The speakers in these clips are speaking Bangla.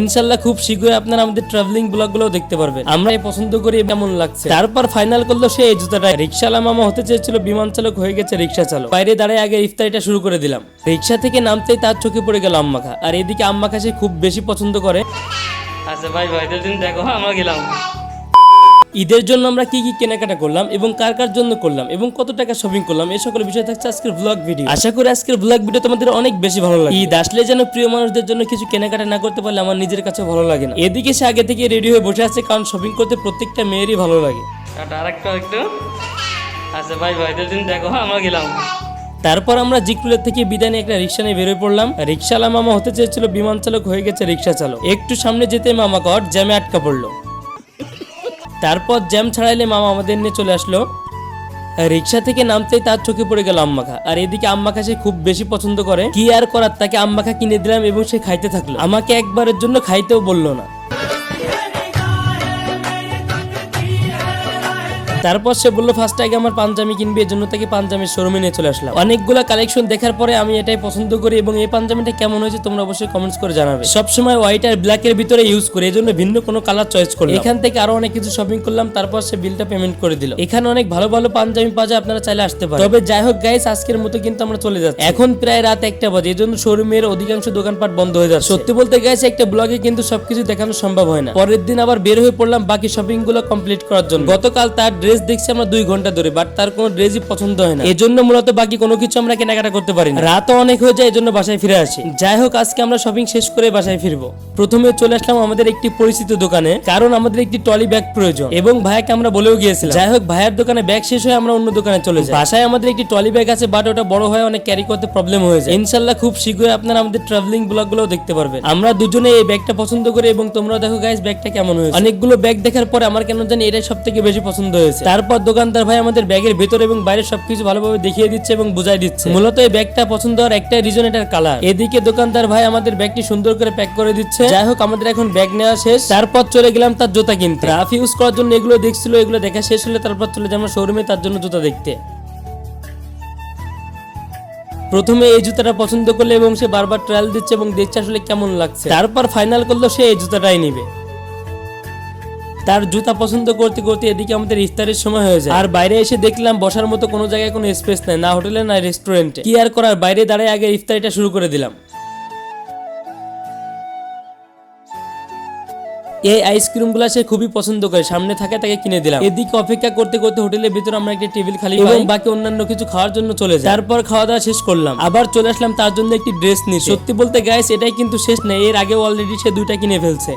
ইনশাল্লাহ খুব শীঘ্রই আপনারা আমাদের ট্রাভেলিং ব্লগগুলো দেখতে পারবেন। আমরা পছন্দ করি কেমন লাগছে? তারপর ফাইনাল করল সে এই জুতাটা। রিক্সালা মামা হতে চেয়েছিল, বিমান চালক হয়ে গেছে রিক্সা চালক। বাইরে দাঁড়ায় আগে ইফতারিটা শুরু করে দিলাম। রিক্সা থেকে নামতেই তার চোখে পড়ে গেল আম্মাখা। আর এদিকে আম্মাখা সে খুব বেশি পছন্দ করে। আচ্ছা ভাই ভাই দিন দেখো আমরা গেলাম। ঈদের জন্য আমরা কি কি কেনাকাটা করলাম এবং কার কার জন্য করলাম এবং কত টাকা শপিং করলাম এই সকল বিষয় থাকছে আজকের ব্লগ ভিডিও আশা করি আজকের ব্লগ ভিডিও তোমাদের অনেক বেশি ভালো লাগে ঈদ আসলে যেন প্রিয় মানুষদের জন্য কিছু কেনাকাটা না করতে পারলে আমার নিজের কাছে ভালো লাগে না। এদিকে সে আগে থেকে রেডি হয়ে বসে আছে কারণ শপিং করতে প্রত্যেকটা মেয়েরই ভালো লাগে। আর আরেকটা একটু। আচ্ছা ভাই ভাইদের দিন দেখো হ্যাঁ, আমরা গেলাম। তারপর আমরা জিকুলের থেকে বিদায় নিয়ে একটা রিক্সা নিয়ে বেরোয় পড়লাম। রিক্সালা মামা হতে চেয়েছিল বিমান চালক হয়ে গেছে রিক্সা চালক। একটু সামনে যেতে মামা কট জ্যামে আটকা পড়ল। তারপর জ্যাম ছাড়াইলে মামা আমাদের নিয়ে চলে আসলো। রিক্সা থেকে নামতেই তার চোখে পড়ে গেল আম্মাখা। আর এদিকে আম্মাখা সে খুব বেশি পছন্দ করে। কি আর করার, তাকে আম্মাখা কিনে দিলাম এবং সে খাইতে থাকল। আমাকে একবারের জন্য খাইতেও বলল না। তারপর সে বলল ফার্স্ট আগে আমার পাঞ্জাবি কিনবে জন্য তাকে পাঞ্জাবির শোরুমে নিয়ে চলে আসলাম। অনেকগুলো কালেকশন দেখার পরে আমি এটাই পছন্দ করি এবং এই পাঞ্জাবিটা কেমন হয়েছে তোমরা অবশ্যই কমেন্টস করে জানাবে। সবসময় হোয়াইট আর ব্ল্যাক এর ভিতরে ইউজ করি, এজন্য ভিন্ন কোনো কালার চয়েস করলাম। এখান থেকে আরও অনেক কিছু শপিং করলাম, তারপর সে বিলটা পেমেন্ট করে দিল। এখানে অনেক ভালো ভালো পাঞ্জাবি পাওয়া যায়, আপনারা চাইলে আসতে পারেন। তবে যাই হোক গাইস আজকের মতো কিন্তু আমরা চলে যাচ্ছি। এখন প্রায় রাত একটা বাজে, এজন্য শোরুমের অধিকাংশ দোকানপাট বন্ধ হয়ে যাচ্ছে। সত্যি বলতে গাইস একটা ব্লগে কিন্তু সবকিছু দেখানো সম্ভব হয় না। পরের দিন আবার বের হয়ে পড়লাম, বাকি শপিংগুলো কমপ্লিট করার জন্য। গতকাল তার ড্রেস দেখছি আমরা দুই ঘণ্টা ধরে বাট তার কোনো ড্রেসই পছন্দ হয় না। এজন্য মূলত বাকি কোনো কিছু আমরা কেনাকাটা করতে পারি না। রাতও অনেক হয়ে যায়, এজন্য বাসায় ফিরে আসি। যাই হোক, আজকে আমরা শপিং শেষ করে বাসায় ফিরবো। প্রথমে চলে আসলাম আমাদের একটি পরিচিত দোকানে, কারণ আমাদের একটি টলি ব্যাগ প্রয়োজন। এবং ভাইয়াকে আমরা বলেও গিয়েছিলাম, যাই হোক, ভাইয়ের দোকানে ব্যাগ শেষ হয়ে আমরা অন্য দোকানে চলে যাই। বাসায় আমাদের একটি টলি ব্যাগ আছে বাট ওটা বড় হয় অনেক ক্যারি করতে প্রবলেম হয়ে যায়। ইনশাল্লাহ খুব শীঘ্রই আপনারা আমাদের ট্রাভেলিং ব্লগগুলো দেখতে পারবেন। আমরা দুজনে এই ব্যাগটা পছন্দ করি, এবং তোমরা দেখো গাইস ব্যাগটা কেমন হয়েছে। অনেকগুলো ব্যাগ দেখার পরে আমার কেন জানি এটাই সব থেকে বেশি পছন্দ হয়েছে। তারপর দোকানদার ভাই আমাদের ব্যাগের ভেতর এবং বাইরে সবকিছু ভালোভাবে দেখিয়ে দিচ্ছে এবং বুঝাই দিচ্ছে। মূলত এই ব্যাগটা পছন্দ হওয়ার একটাই রিজন এটার কালার এদিকে দোকানদার ভাই আমাদের ব্যাগটি সুন্দর করে প্যাক করে দিচ্ছে। যাই হোক, আমাদের এখন ব্যাগ নেওয়া শেষ। তারপর চলে গেলাম তার জুতা কিনতে। রাফ ইউজ করার জন্য এগুলো দেখছিল, এগুলো দেখা শেষ হলে তারপর চলে যাব শোরুমে তার জন্য জুতা দেখতে। প্রথমে এই জুতাটা পছন্দ করলে এবং সে বারবার ট্রায়াল দিচ্ছে এবং দেখছে আসলে কেমন লাগছে। তারপর ফাইনাল করল, সে এই জুতাটাই নিবে। তার জুতা পছন্দ করতে করতে এদিকে আমাদের ইফতারের সময় হয়ে যায়। আর বাইরে এসে দেখলাম বসার মতো কোনো জায়গায় কোনো স্পেস নাই না হোটেলে না রেস্টুরেন্টে। কি আর করার বাইরে দাঁড়ায় আগে ইফতারিটা শুরু করে দিলাম। এই আইসক্রিমগুলা সে খুবই পছন্দ করে সামনে থাকে তাকে কিনে দিলাম। এদিকে অপেক্ষা করতে করতে হোটেলের ভিতরে আমরা একটা টেবিল খালি এবং বাকি অন্যান্য কিছু খাওয়ার জন্য চলে যাই তারপর খাওয়া দাওয়া শেষ করলাম। আবার চলে আসলাম তার জন্য একটি ড্রেস নিয়ে সত্যি বলতে গাইস এটাই কিন্তু শেষ নেই। এর আগে অলরেডি সে দুইটা কিনে ফেলছে।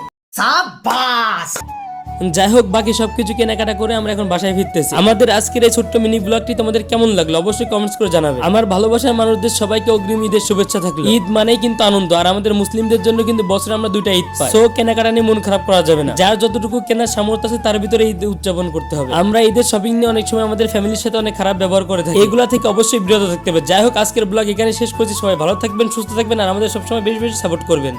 যাই হোক বাকি সবকিছু কেনাকাটা করে আমরা এখন বাসায় ফিরতেছি। আমাদের আজকের এই ছোট্ট মিনি ব্লগটি তোমাদের কেমন লাগল অবশ্যই কমেন্টস করে জানাবে। আমার ভালোবাসার মানুষদের সবাইকে অগ্রিম ঈদের শুভেচ্ছা থাকল। ঈদ মানেই কিন্তু আনন্দ, আর আমাদের মুসলিমদের জন্য কিন্তু বছরে আমরা দুইটা ঈদ পাই। সো কেনাকাটা নিয়ে মন খারাপ করা যাবে না। যার যতটুকু কেনার সামর্থ্য আছে, তার ভিতরে ঈদ উদযাপন করতে হবে। আমরা ঈদের শপিং নিয়ে অনেক সময় আমাদের ফ্যামিলির সাথে অনেক খারাপ ব্যবহার করে থাকি। এগুলা থেকে অবশ্যই বিরত থাকতে হবে। যাই হোক আজকের ব্লগ এখানে শেষ করছি। সবাই ভালো থাকবেন, সুস্থ থাকবেন, আর আমাদের সবসময় বেশ বেশি সাপোর্ট করবেন।